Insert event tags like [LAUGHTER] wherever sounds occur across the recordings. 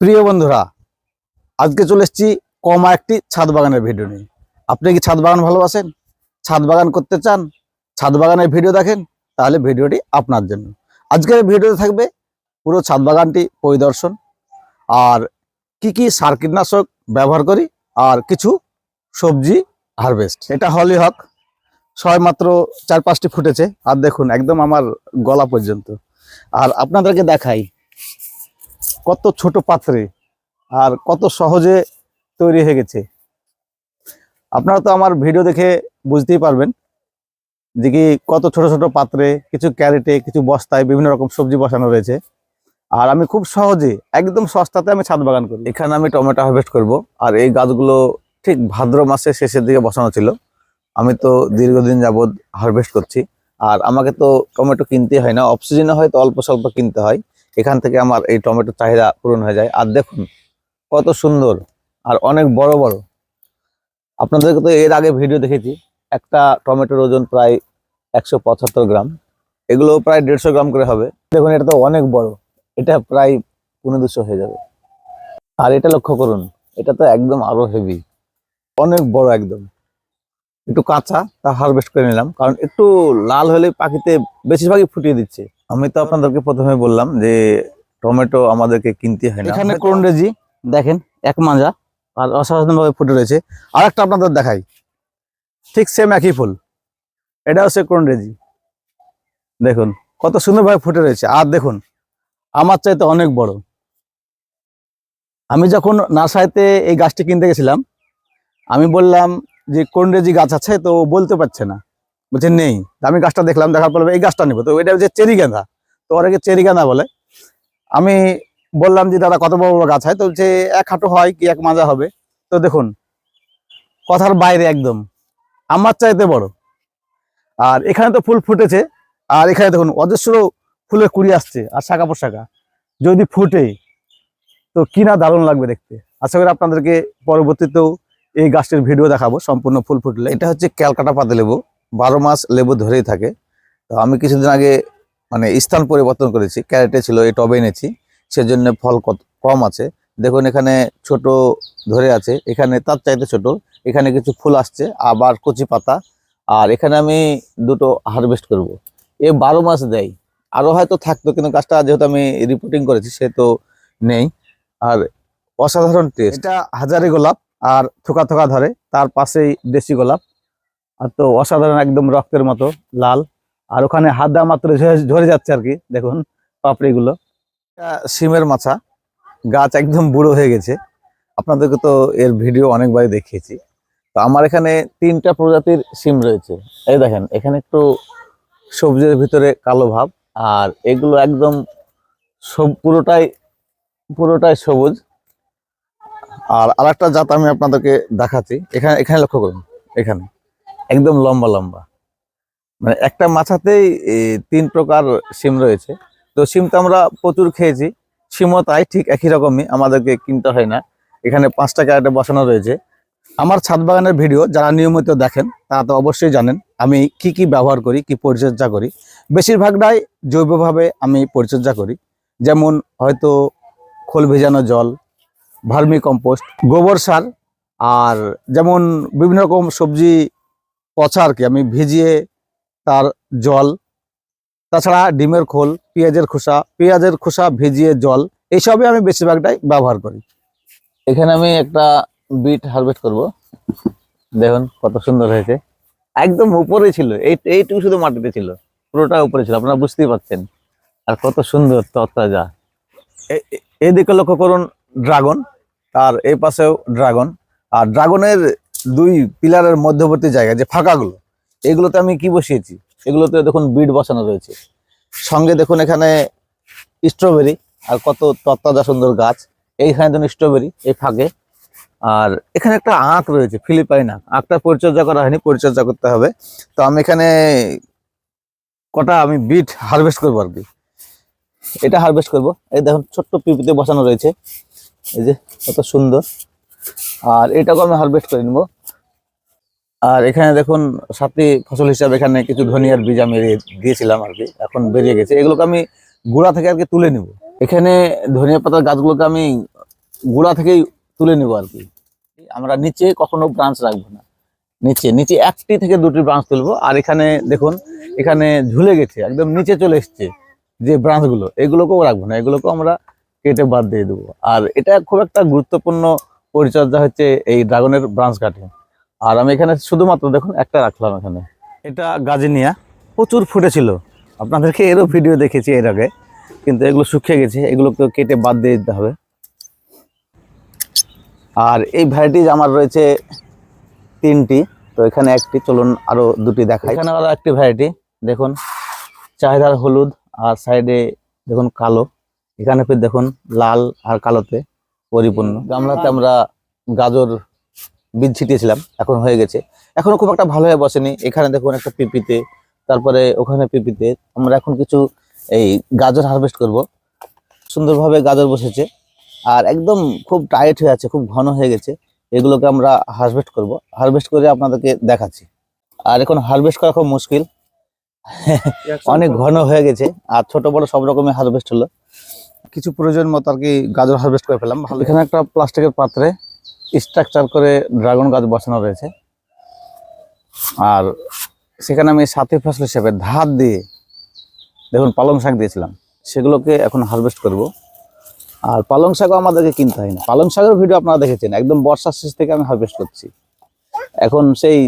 প্রিয় বন্ধুরা, আজকে চলে এসেছি কমা একটি ছাদ বাগানের ভিডিও নিয়ে। আপনি কি ছাদ বাগান ভালোবাসেন? ছাদ বাগান করতে চান? ছাদ বাগানের ভিডিও দেখেন, তাহলে ভিডিওটি আপনার জন্য। আজকের ভিডিওতে থাকবে পুরো ছাদ বাগানটি পরিদর্শন, আর কি কি সার কীটনাশক ব্যবহার করি, আর কিছু সবজি হারভেস্ট এটা হলি হক, ছয় মাত্র চার পাঁচটি ফুটেছে, আর দেখুন, একদম আমার গলা পর্যন্ত। আর আপনাদেরকে দেখাই কত ছোট পাত্রে আর কত সহজে তৈরি হয়ে গেছে। আপনারা তো আমার ভিডিও দেখে বুঝতেই পারবেন যে কি কত ছোট ছোট পাত্রে কিছু ক্যারেটে, কিছু বস্তায় বিভিন্ন রকম সবজি বসানো রয়েছে। আর আমি খুব সহজে একদম সস্তাতে আমি ছাদ বাগান করি। এখানে আমি টমেটো হারভেস্ট করব আর এই গাছগুলো ঠিক ভাদ্র মাসের শেষের দিকে বসানো ছিল। আমি তো দীর্ঘদিন যাবৎ হারভেস্ট করছি। আর আমাকে তো টমেটো কিনতে হয় না। অফ সিজনে হয়তো অল্প স্বল্প কিনতে হয়। এখান থেকে আমার এই টমেটোর চাহিদা পূরণ হয়ে যায়। আর দেখুন, কত সুন্দর আর অনেক বড় বড়। আপনাদেরকে তো এর আগে ভিডিও দেখেছি, একটা টমেটোর ওজন প্রায় একশো পঁচাত্তর গ্রাম। এগুলো প্রায় দেড়শো গ্রাম করে হবে। দেখুন, এটা তো অনেক বড়। এটা প্রায় পনেরো দুশো হয়ে যাবে। আর এটা লক্ষ্য করুন, এটা তো একদম আরও হেভি অনেক বড় একদম। একটু কাঁচা, তা হারভেস্ট করে নিলাম। কারণ একটু লাল হলে পাখিতে বেশিরভাগই ফুটিয়ে দিচ্ছে। আমি তো আপনাদেরকে প্রথমে বললাম যে টমেটো আমাদেরকে কিনতে হয় না। এখানে করন্ডেজি দেখেন, এক মাজা আর অসাধারণ ভাবে ফুটে রয়েছে। আর একটা আপনাদের দেখাই, ঠিক সেম একই ফুল। এটা হচ্ছে করন্ডেজি দেখুন, কত সুন্দরভাবে ফুটে রয়েছে। আর দেখুন, আমার চাইতে অনেক বড়। আমি যখন নার্সারিতে এই গাছটি কিনতে গেছিলাম, আমি বললাম যে করন্ডেজি গাছ আছে, তো বলতে পারছে না। বলছে, নেই। আমি গাছটা দেখলাম, দেখার পর, এই গাছটা নেব। তো এটা হচ্ছে চেরি গাঁদা, তো ওরাকে চেরি গাঁদা বলে। আমি বললাম যে, দাদা, কত বড় বড় গাছ হয়? তো বলছে, এক হাঁটু হয় কি, এক মাজা হবে। তো দেখুন, কথার বাইরে একদম, আমার চাইতে বড়। আর এখানে তো ফুল ফুটেছে, আর এখানে দেখুন, অজস্র ফুলের কুড়ি আসছে, আর শাখা পোশাকা যদি ফুটে, তো কিনা দারুণ লাগবে দেখতে। আশা করি আপনাদেরকে পরবর্তীতেও এই গাছটির ভিডিও দেখাবো, সম্পূর্ণ ফুল ফুটলে। এটা হচ্ছে ক্যালকাটা পাতা লেবু। বারো মাস লেবু ধরেই থাকে। তো আমি কিছুদিন আগে মানে স্থান পরিবর্তন করেছি, ক্যারেটে ছিল, এই টবে এনেছি, সেজন্য ফল কত, কম আছে। দেখুন এখানে ছোট ধরে আছে, এখানে তার চাইতে ছোট, এখানে কিছু ফুল আসছে, আবার কচি পাতা, আর এখানে আমি দুটো হারভেস্ট করব। এ বারো মাস দেয় আরও হয়তো থাকতো, কিন্তু গাছটা যেহেতু আমি রিপোর্টিং করেছি, সে তো নেই। আর অসাধারণ টেস্ট এটা হাজারি গোলাপ, আর থোকা থোকা ধরে, তার পাশেই দেশি গোলাপ। আর তো অসাধারণ একদম রক্তের মতো, লাল। আর ওখানে হাত দেওয়া মাত্র ঝরে- যাচ্ছে আর কি, দেখুন, পাপড়িগুলো। সিমের মাছা, গাছ একদম বুড়ো হয়ে গেছে। আপনাদেরকে তো এর ভিডিও অনেকবারই দেখিয়েছি। তো আমার এখানে তিনটা প্রজাতির সিম রয়েছে। এই দেখেন, এখানে একটু সবজির ভিতরে কালো ভাব, আর এগুলো একদম সব, পুরোটাই পুরোটাই সবুজ। আর আরেকটা জাত আমি আপনাদেরকে দেখাচ্ছি। এখানে এখানে লক্ষ্য করুন, এখানে। একদম লম্বা লম্বা। মানে একটা মাছাতেই তিন প্রকার সিম রয়েছে। তো সিম তো আমরা প্রচুর খেয়েছি। সিমও তাই ঠিক একই রকমই, আমাদেরকে কিনতে হয় না। এখানে পাঁচটা ক্যারেটে বসানো রয়েছে। আমার ছাদ বাগানের ভিডিও, যারা নিয়মিত দেখেন, তারা তো অবশ্যই জানেন, আমি কি কি ব্যবহার করি, কি পরিচর্যা করি। বেশিরভাগটাই জৈবভাবে আমি পরিচর্যা করি। যেমন হয়তো খোল ভেজানো জল, ভার্মি কম্পোস্ট, গোবর সার, আর যেমন বিভিন্ন রকম সবজি পচা আর কি আমি ভিজিয়ে তার জল, তাছাড়া ডিমের খোল, পেঁয়াজের খোসা পেঁয়াজের খোসা ভিজিয়ে জল, এইসবই আমি বেশিরভাগটাই ব্যবহার করি। এখানে আমি একটা বিট হারভেস্ট করব। দেখুন কত সুন্দর হয়েছে। একদম উপরে ছিল, এই, এইটুকু শুধু মাটিতে ছিল, পুরোটা উপরে ছিল, আপনারা বুঝতেই পারছেন। আর কত সুন্দর এ- এদিকে লক্ষ্য করুন ড্রাগন আর এই পাশেও ড্রাগন। আর ড্রাগনের দুই পিলারের মধ্যবর্তী জায়গা, যে ফাঁকাগুলো, এগুলোতে আমি কি বসিয়েছি? এগুলোতে দেখুন বিট বসানো রয়েছে। সঙ্গে দেখুন এখানে স্ট্রবেরি আর কত তত্তাজা সুন্দর গাছ। এইখানে দেখুন স্ট্রবেরি, এই ফাঁকে। আর এখানে একটা আঁক রয়েছে, ফিলিপাইন আঁক। আঁকটা পরিচর্যা করা হয়নি, পরিচর্যা করতে হবে। তো আমি এখানে কটা আমি বিট হারভেস্ট করব আর কি। এটা হারভেস্ট করব। এই দেখুন, ছোট্ট পিপিতে বসানো রয়েছে। এই যে, কত সুন্দর। আর এটাকে আমি হারভেস্ট করে নেব। আর এখানে দেখুন সাথী ফসল হিসাবে এখানে কিছু ধনিয়ার বীজ আমি দিয়েছিলাম আর কি, এখন বেরিয়ে গেছে। এগুলোকে আমি গোড়া থেকে আর কি তুলে নিব। এখানে ধনিয়া পাতার গাছগুলোকে আমি গোড়া থেকেই তুলে নেব আর কি। আমরা নিচে কখনো ব্রাঞ্চ রাখব না। নিচে নিচে একটি থেকে দুটি ব্রাঞ্চ তুলবো। আর এখানে দেখুন, এখানে ঝুলে গেছে, একদম নিচে চলে এসছে যে ব্রাঞ্চগুলো এগুলোকেও রাখব না, এগুলোকেও আমরা কেটে বাদ দিয়ে দেবো। আর এটা খুব একটা গুরুত্বপূর্ণ পরিচর্যা হচ্ছে এই ড্রাগনের ব্রাঞ্চ কাটিং। আর আমি এখানে শুধুমাত্র দেখুন, একটা রাখলাম এখানে। এটা গাজিনিয়া, প্রচুর ফুটেছিল। আপনাদেরকে এরও ভিডিও দেখেছি এর আগে, কিন্তু এগুলো শুকিয়ে গেছে, এগুলোকে কেটে বাদ দিয়ে দিতে হবে। আর এই ভ্যারাইটিজ আমার রয়েছে তিনটি, তো এখানে একটি, চলুন আরও দুটি দেখা এখানে আরও একটি ভ্যারাইটি, দেখুন, চাহিদার হলুদ, আর সাইডে দেখুন কালো। এখানে ফির দেখুন, লাল আর কালোতে। পরিপূর্ণ। গামলাতে আমরা গাজর বীজ ছিটিয়েছিলাম এখন হয়ে গেছে। এখনও খুব একটা ভালো হয়ে বসেনি। এখানে দেখুন একটা পিপিতে তারপরে ওখানে পিপিতে আমরা এখন কিছু এই গাজর হারভেস্ট করব। সুন্দরভাবে গাজর বসেছে আর একদম খুব টাইট হয়ে আছে খুব ঘন হয়ে গেছে। এগুলোকে আমরা হারভেস্ট করব। হারভেস্ট করে আপনাদেরকে দেখাচ্ছি। আর এখন হারভেস্ট করা খুব মুশকিল। অনেক ঘন হয়ে গেছে আর ছোট বড় সব রকমের হারভেস্ট হলো। কিছু প্রয়োজন মতো আর কি গাজর হারভেস্ট করে ফেলাম ভালো এখানে একটা প্লাস্টিকের পাত্রে স্ট্রাকচার করে ড্রাগন গাছ বসানো রয়েছে। আর সেখানে আমি সাথী ফসল হিসেবে ধার দিয়ে, দেখুন পালং শাক দিয়েছিলাম, সেগুলোকে এখন হারভেস্ট করব। আর পালং শাকও আমাদেরকে কিনতে হয় না। পালং শাকের ভিডিও আপনারা দেখেছেন, একদম বর্ষার শেষ থেকে আমি হারভেস্ট করছি। এখন সেই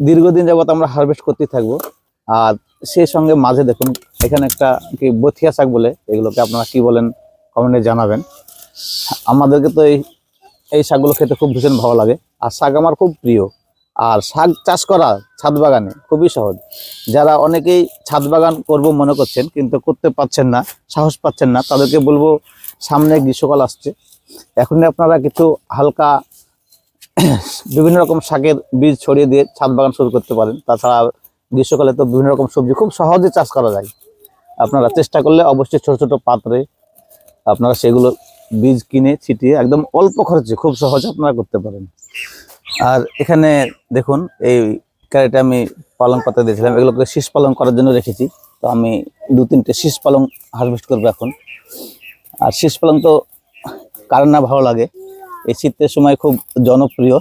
দীর্ঘদিন যাবত আমরা হারভেস্ট করতেই থাকব। আর সেই সঙ্গে মাঝে দেখুন, এখানে একটা কি বথিয়া শাক বলে, এগুলোকে আপনারা কি বলেন কমেন্টে জানাবেন। আমাদেরকে তো এই এই শাকগুলো খেতে খুব ভীষণ ভালো লাগে। আর শাক আমার খুব প্রিয়। আর শাক চাষ করা ছাদ বাগানে খুবই সহজ। যারা অনেকেই ছাদ বাগান করব মনে করছেন, কিন্তু করতে পারছেন না, সাহস পাচ্ছেন না, তাদেরকে বলব সামনে গ্রীষ্মকাল আসছে। এখনই আপনারা কিছু হালকা [CLEARS THROAT] বিভিন্ন রকম শাকের বীজ ছড়িয়ে দিয়ে ছাদ বাগান শুরু করতে পারেন। তাছাড়া গ্রীষ্মকালে তো বিভিন্ন রকম সবজি খুব সহজে চাষ করা যায়। আপনারা চেষ্টা করলে অবশ্যই ছোট ছোট পাত্রে আপনারা সেগুলো বীজ কিনে ছিটিয়ে একদম অল্প খরচে খুব সহজে আপনারা করতে পারেন। আর এখানে দেখুন, এই ক্যারেটে আমি পালং পাতা দিয়েছিলাম, এগুলোকে শীষ পালং করার জন্য রেখেছি। তো আমি দু তিনটে শীষ পালং হারভেস্ট করব এখন। আর শীষ পালং তো কার না ভালো লাগে, এই শীতের সময় খুব জনপ্রিয়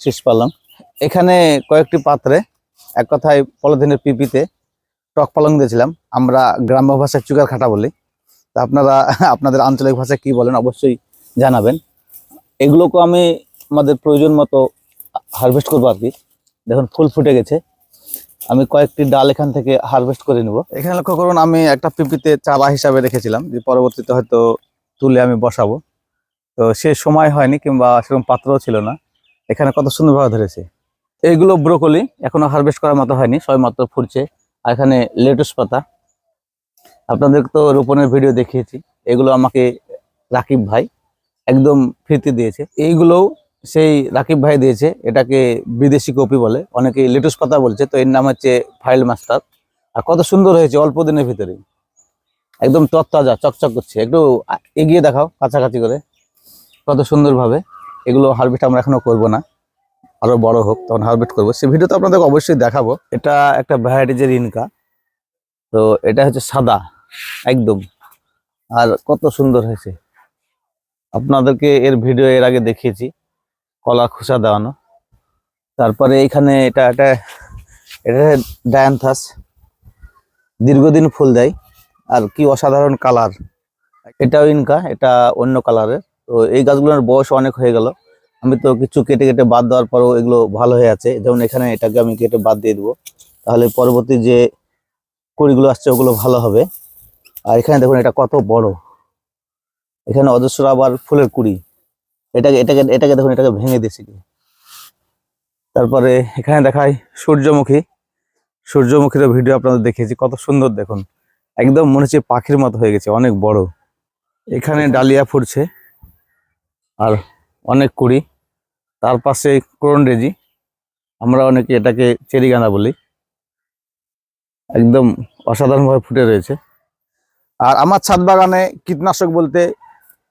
শীষ পালং। এখানে কয়েকটি পাত্রে এক কথায় পলিথিনের পিপিতে টক পালং দিয়েছিলাম। আমরা গ্রাম্য ভাষায় চুকার খাটা বলি। তা আপনারা, আপনাদের আঞ্চলিক ভাষায় কি বলেন অবশ্যই জানাবেন। এগুলোকে আমি আমাদের প্রয়োজন মতো হারভেস্ট করব আর কি। দেখুন, ফুল ফুটে গেছে। আমি কয়েকটি ডাল এখান থেকে হারভেস্ট করে নেব। এখানে লক্ষ্য করুন, আমি একটা পিপিতে চারা হিসাবে রেখেছিলাম, যে পরবর্তীতে হয়তো তুলে আমি বসাবো। তো সে সময় হয়নি কিংবা সেরকম পাত্রও ছিল না। এখানে কত সুন্দরভাবে ধরেছে। এইগুলো ব্রোকলি এখনও হারভেস্ট করার মতো হয়নি সবে মাত্র ফুটছে। আর এখানে লেটুস পাতা। আপনাদের তো রোপণের ভিডিও দেখিয়েছি, এগুলো আমাকে রাকিব ভাই একদম ফ্রিতে দিয়েছে। এইগুলোও সেই রাকিব ভাই দিয়েছে, এটাকে বিদেশি কপি বলে অনেকে লেটুস পাতা বলছে, তো এর নাম হচ্ছে ফাইল মাস্টার আর কত সুন্দর হয়েছে অল্প দিনের ভিতরে। একদম তত্তাজা চকচক করছে। একটু এগিয়ে দেখাও, কাছাকাছি করে। কত সুন্দরভাবে এগুলো হারভেস্ট আমরা এখনও করব না। আরও বড় হোক, তখন হারভেস্ট করব। সে ভিডিও তো আপনাদেরকে অবশ্যই দেখাবো। এটা একটা ভ্যারাইটিজের ইনকা তো এটা হচ্ছে সাদা, একদম। আর কত সুন্দর হয়েছে। আপনাদেরকে এর ভিডিও এর আগে দেখিয়েছি, কলা খোসা দেওয়ানো। তারপরে এইখানে এটা একটা, এটা ডায়ান্থাস। দীর্ঘদিন ফুল দেয়, আর কি অসাধারণ কালার এটাও ইনকা এটা অন্য কালারের তো এই গাছগুলোর বয়স অনেক হয়ে গেল। আমি তো কিছু কেটে কেটে বাদ দেওয়ার পরেও এগুলো ভালো হয়ে আছে। যেমন এখানে এটাকে আমি কেটে বাদ দিয়ে দেবো। তাহলে পরবর্তী যে কুড়িগুলো আসছে, ওগুলো ভালো হবে। আর এখানে দেখুন, এটা কত বড়। এখানে অজস্র আবার ফুলের কুড়ি। এটাকে এটাকে এটাকে দেখুন, এটাকে ভেঙে দিয়েছি। তারপরে এখানে দেখাই সূর্যমুখী। সূর্যমুখীর ভিডিও আপনাদের দেখিয়েছি, কত সুন্দর দেখুন। একদম মনে হচ্ছে পাখির মতো হয়ে গেছে, অনেক বড়। এখানে ডালিয়া ফুটছে। আর অনেক কুড়ি। তার পাশে করন্ডেজি আমরা অনেকে এটাকে চেরি চেরিগাঁদা বলি। একদম অসাধারণভাবে ফুটে রয়েছে। আর আমার ছাদ বাগানে কীটনাশক বলতে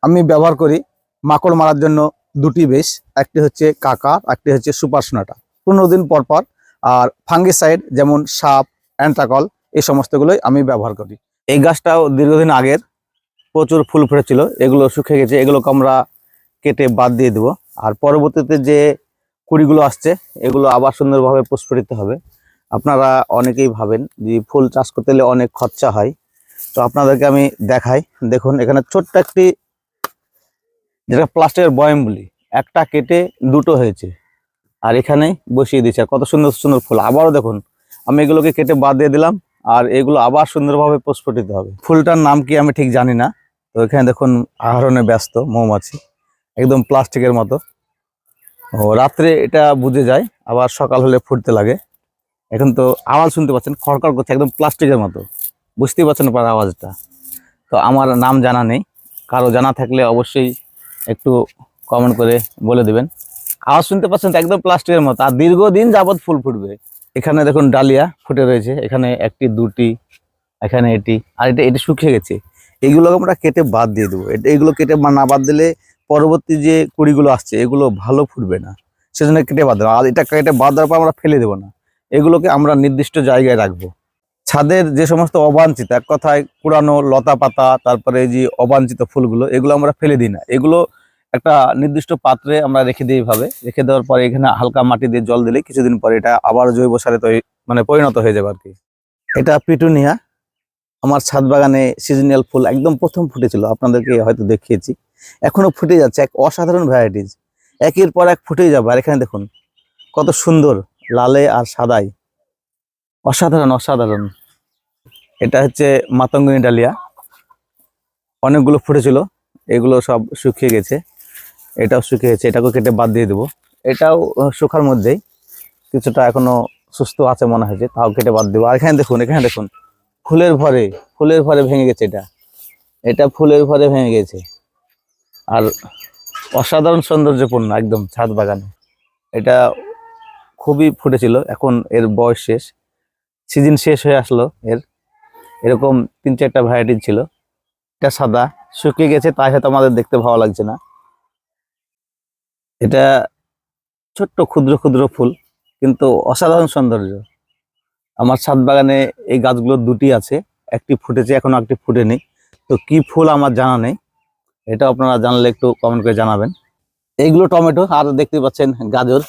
আমি ব্যবহার করি মাকড় মারার জন্য দুটি বেশ, একটি হচ্ছে কাকা একটি হচ্ছে সুপার সোনাটা। পনেরো দিন পর পর আর ফাঙ্গিসাইড যেমন সাপ, অ্যান্টাকল, এই সমস্তগুলোই আমি ব্যবহার করি। এই গাছটাও দীর্ঘদিন আগের প্রচুর ফুল ফুটেছিল। এগুলো শুকিয়ে গেছে। এগুলোকে আমরা কেটে বাদ দিয়ে দেবো। আর পরবর্তীতে যে কুড়িগুলো আসছে, এগুলো আবার সুন্দরভাবে পুষ্পরিত হবে। আপনারা অনেকেই ভাবেন যে ফুল চাষ করতে গেলে অনেক খরচা হয়। তো আপনাদেরকে আমি দেখাই। দেখুন, এখানে ছোট্ট একটি, যেটা প্লাস্টিকের বয়ম বলি একটা কেটে দুটো হয়েছে। আর এখানেই বসিয়ে দিয়েছে। কত সুন্দর সুন্দর ফুল। আবারও দেখুন, আমি এগুলোকে কেটে বাদ দিয়ে দিলাম। আর এগুলো আবার সুন্দরভাবে প্রস্ফুটিত হবে। ফুলটার নাম কি আমি ঠিক জানি না। তো এখানে দেখুন, আহরণে ব্যস্ত মৌমাছি। একদম প্লাস্টিকের মতো। ও, রাত্রে এটা বুঝে যায়, আবার সকাল হলে ফুটতে লাগে। এখন তো আওয়াজ শুনতে পাচ্ছেন, খড়খড় করছে, একদম প্লাস্টিকের মতো। বুঝতেই পারছেন আপনার আওয়াজটা। তো আমার নাম জানা নেই। কারও জানা থাকলে অবশ্যই একটু কমেন্ট করে বলে দেবেন। আওয়াজ শুনতে পাচ্ছেন তো একদম প্লাস্টিকের মতো, আর দীর্ঘদিন যাবৎ ফুল ফুটবে। এখানে দেখুন ডালিয়া ফুটে রয়েছে, এখানে একটি, দুটি, এখানে এটি, আর এটা, এটি শুকিয়ে গেছে। এইগুলোকে আমরা কেটে বাদ দিয়ে দেবো। এগুলো কেটে না বাদ দিলে পরবর্তী যে কুড়িগুলো আসছে, এগুলো ভালো ফুটবে না। সেজন্য কেটে বাদ আর এটা কেটে বাদ দেওয়ার পর আমরা ফেলে দেবো না। এগুলোকে আমরা নির্দিষ্ট জায়গায় রাখব। ছাদের যে সমস্ত অবাঞ্ছিত, এক কথায় পুরানো লতা পাতা, তারপরে যে অবাঞ্ছিত ফুলগুলো, এগুলো আমরা ফেলে দিই না। এগুলো একটা নির্দিষ্ট পাত্রে আমরা রেখে দিই ভাবে রেখে দেওয়ার পরে এখানে হালকা মাটি দিয়ে জল দিলে কিছুদিন পরে এটা আবার জৈব সারে তৈরি মানে পরিণত হয়ে যাবে আর কি এটা পিটুনিয়া। আমার ছাদ বাগানে সিজনাল ফুল একদম প্রথম ফুটেছিল। আপনাদেরকে হয়তো দেখিয়েছি। এখনও ফুটে যাচ্ছে, এক অসাধারণ ভ্যারাইটিস একের পর এক ফুটেই যাবে। আর এখানে দেখুন, কত সুন্দর, লালে আর সাদাই। অসাধারণ অসাধারণ। এটা হচ্ছে মাতঙ্গিনী ডালিয়া। অনেকগুলো ফুটেছিল, এগুলো সব শুকিয়ে গেছে। এটাও শুকিয়ে গেছে, এটাকেও কেটে বাদ দিয়ে দেবো। এটাও শুকার মধ্যেই। কিছুটা এখনও সুস্থ আছে মনে হয়েছে তাও কেটে বাদ দেবো। আর এখানে দেখুন এখানে দেখুন, ফুলের ভরে ফুলের ভরে ভেঙে গেছে এটা। এটা ফুলের ভরে ভেঙে গেছে। আর অসাধারণ সৌন্দর্যপূর্ণ, একদম ছাদ বাগানে। এটা খুবই ফুটেছিল, এখন এর বয়স শেষ। সিজন শেষ হয়ে আসলো এর। এরকম তিন চারটা ভ্যারাইটি ছিল। এটা সাদা, শুকিয়ে গেছে, তাই হয়তো আমাদের দেখতে ভালো লাগছে না। এটা ছোট্ট ক্ষুদ্র ক্ষুদ্র ফুল, কিন্তু অসাধারণ সৌন্দর্য। আমার ছাদ বাগানে এই গাছগুলো দুটি আছে, একটি ফুটেছে, এখনও একটি ফুটেনি। তো কি ফুল আমার জানা নেই। এটা আপনারা জানলে একটু কমেন্ট করে জানাবেন। এইগুলো টমেটো, আর দেখতে পাচ্ছেন গাজর,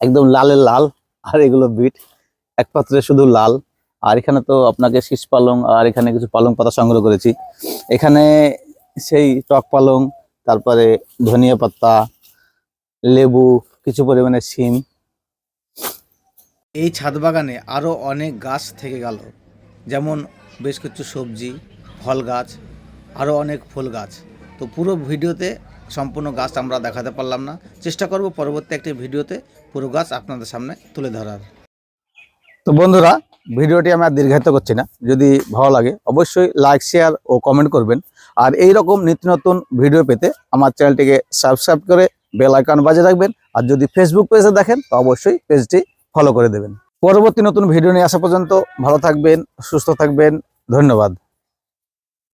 একদম লালের লাল, আর এগুলো বিট এক পাত্রে শুধু লাল। আর এখানে তো আপনাকে শীষ পালং, আর এখানে কিছু পালং পাতা সংগ্রহ করেছি। এখানে সেই টক পালং, তারপরে ধনিয়া পাতা, লেবু, কিছু পরিমাণে শিম। এই ছাদ বাগানে আরও অনেক গাছ থেকে গেল। যেমন বেশ কিছু সবজি, ফল গাছ আরও অনেক ফুল গাছ। তো পুরো ভিডিওতে সম্পূর্ণ গাছ আমরা দেখাতে পারলাম না। চেষ্টা করব পরবর্তী একটি ভিডিওতে পুরো গাছ আপনাদের সামনে তুলে ধরার। তো বন্ধুরা, ভিডিওটি আমি আর দীর্ঘায়িত করছি না। যদি ভালো লাগে, অবশ্যই লাইক শেয়ার ও কমেন্ট করবেন। আর এই রকম নিত্য নতুন ভিডিও পেতে আমার চ্যানেলটিকে সাবস্ক্রাইব করে বেল আইকন বাজে রাখবেন। আর যদি ফেসবুক পেজে দেখেন, তো অবশ্যই পেজটি ফলো করে দেবেন। পরবর্তী নতুন ভিডিও নিয়ে আসা পর্যন্ত ভালো থাকবেন, সুস্থ থাকবেন। ধন্যবাদ।